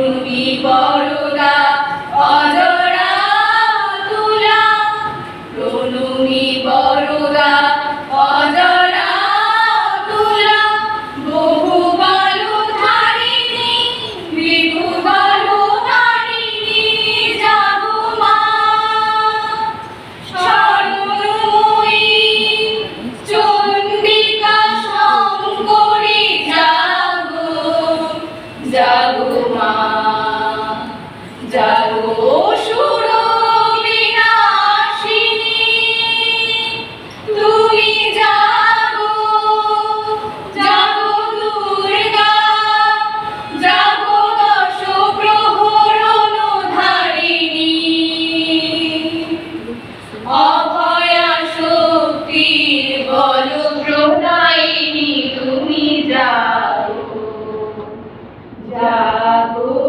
We be. জাগো মা জাগো। Já